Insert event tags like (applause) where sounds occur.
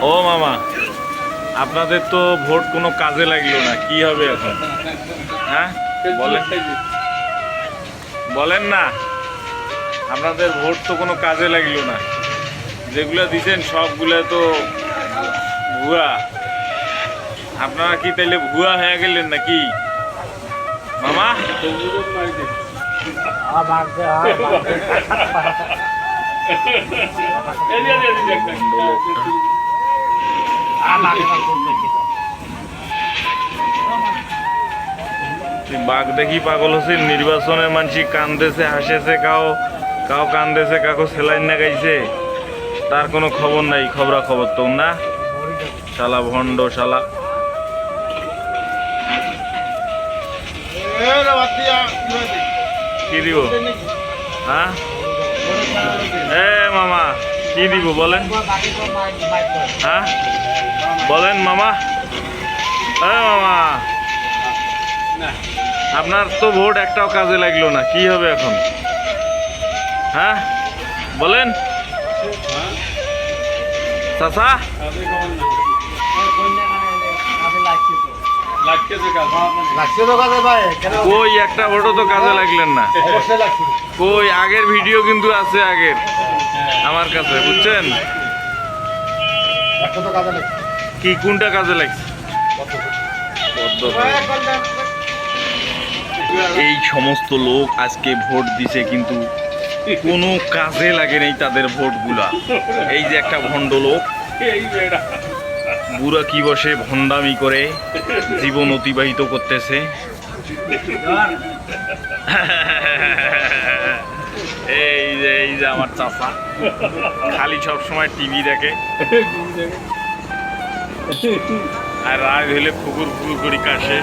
ও মামা আপনাদের তো ভোট কোনো কাজে লাগল না কি হবে এখন? হ্যাঁ? বলেন। বলেন না আপনাদের ভোট তো কোনো কাজে লাগল না। যেগুলো দিছেন সবগুলো তো ভুয়া। আপনারা কি তাইলে ভুয়া হয়ে গেলেন নাকি? মামা? তুই (laughs) (laughs) (laughs) বাঘ দেখি পাগল হচ্ছে নির্বাচনে মানসি কান্দেছে, হাসেছে কাও কাও কান্দেছে, কাকো সেলাইন না গাইছে। তার কোনো খবর নাই খবরা খবর তো না? শালা ভণ্ড শালা। কি দিব? হ্যাঁ? কি দিব বলেন? হ্যাঁ? বলেন মামা। হ্যাঁ মামা। আপনার তো ভোট একটাও কাজে লাগল না, কি হবে এখন? হ্যাঁ? বলেন। চাচা? কই একটা ভোটও তো কাজে লাগলেন না। কই আগের ভিডিও কিন্তু আছে আগের আমার কাছে বুঝছেন? কি কোনটা কাজে লাগছে? এই সমস্ত লোক আজকে ভোট দিছে কিন্তু কোনো কাজে লাগে নাই তাদের ভোটগুলা। এই যে একটা ভণ্ড লোক। বুড়া কি বসে ভণ্ডামি করে জীবন অতিবাহিত করতেছে? এই যে এই যে আমার চাষা খালি সব সময় টিভি দেখে। আর রাগ হলে ফুকুর ফুকুর করি কাশে।